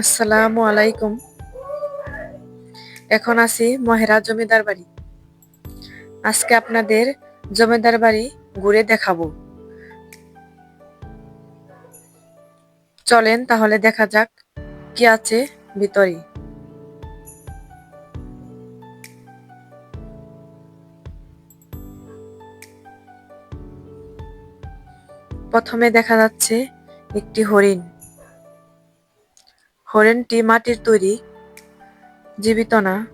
আসসালামু আলাইকুম। এখন আছি মহেরা জমিদার বাড়ি। আজকে আপনাদের জমিদার বাড়ি ঘুরে দেখাবো। চলেন তাহলে দেখা যাক কি আছে ভিতরে। প্রথমে দেখা যাচ্ছে একটি হরিণ। হরিণটি মাটির তৈরি, জীবিত না।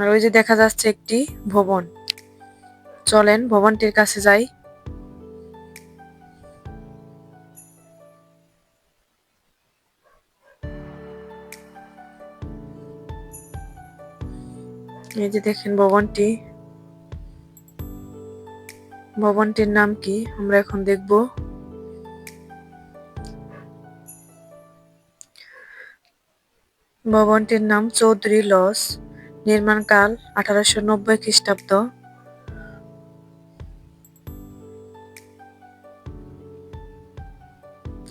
আর ওই যে দেখা যাচ্ছে একটি ভবন। চলেন, ভবনটির কাছে যাই। এই যে দেখেন ভবনটি। ভবনটির নাম কি? আমরা এখন দেখব। ভবনটির নাম চৌধুরী লস নির্মাণকাল আঠারোশো নব্বই খ্রিস্টাব্দ।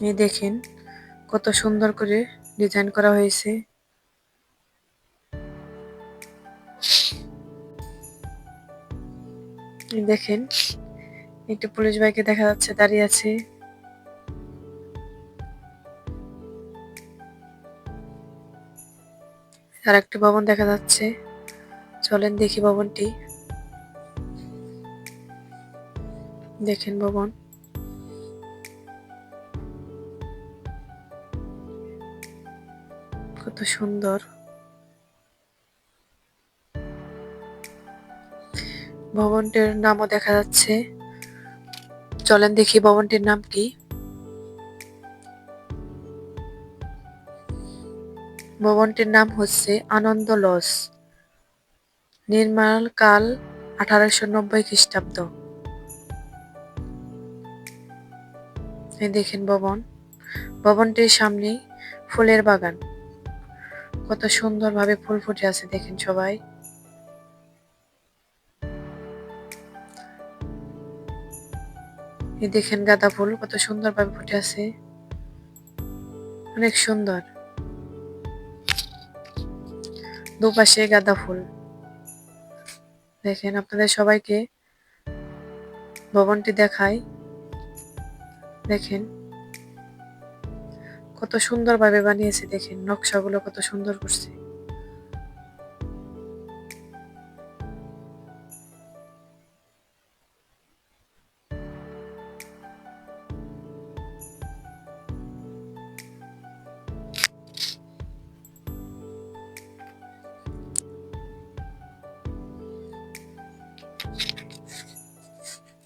এই দেখেন কত সুন্দর করে ডিজাইন করা হয়েছে। দেখেন, একটি পুলিশ বাইকে দেখা যাচ্ছে, দাঁড়িয়ে আছে। আর একটি ভবন দেখা যাচ্ছে। চলেন দেখি ভবনটি। দেখেন ভবন। কত সুন্দর। ভবনটির নামও দেখা যাচ্ছে। চলেন দেখি ভবনটির নাম কি। ভবনটির নাম হচ্ছে আনন্দ লস নির্মাণ কাল আঠারোশো নব্বই খ্রিস্টাব্দ। দেখেন ভবন। ভবনটির সামনে ফুলের বাগান। কত সুন্দরভাবে ফুল ফুটে আছে, দেখেন সবাই। দেখেন গাঁদা ফুল, কত সুন্দরভাবে ফুটে আছে। অনেক সুন্দর। দুপাশে গাঁদা ফুল। দেখেন আপনাদের সবাইকে ভবনটি দেখায় দেখেন কত সুন্দরভাবে বানিয়েছে, দেখেন নকশাগুলো কত সুন্দর করছে।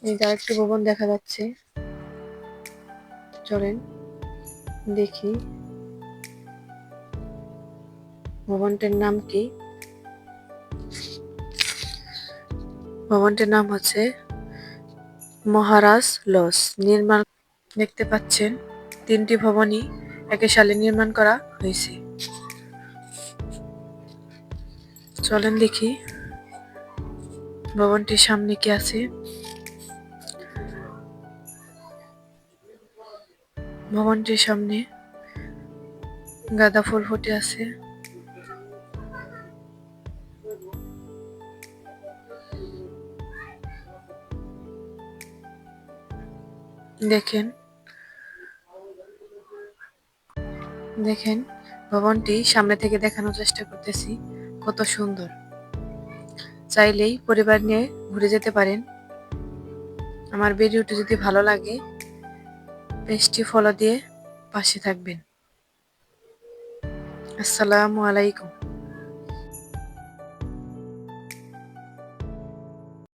এই যে আরেকটি ভবন দেখা যাচ্ছে। চলেন দেখি। ভবনটির নাম কি? ভবনটির নাম হচ্ছে মহারাজ লস নির্মাণ দেখতে পাচ্ছেন, তিনটি ভবনই একই সালে নির্মাণ করা হয়েছে। চলেন দেখি, ভবনটির সামনে কি আছে। ভবনটির সামনে গাঁদা ফুল ফুটে আছে। দেখেন দেখেন, ভবনটি সামনে থেকে দেখানোর চেষ্টা করতেছি, কত সুন্দর। চাইলেই পরিবার নিয়ে ঘুরে যেতে পারেন। আমার ভিডিওটি যদি ভালো লাগে পেজটি ফলো দিয়ে পাশে থাকবেন। আসসালামু আলাইকুম।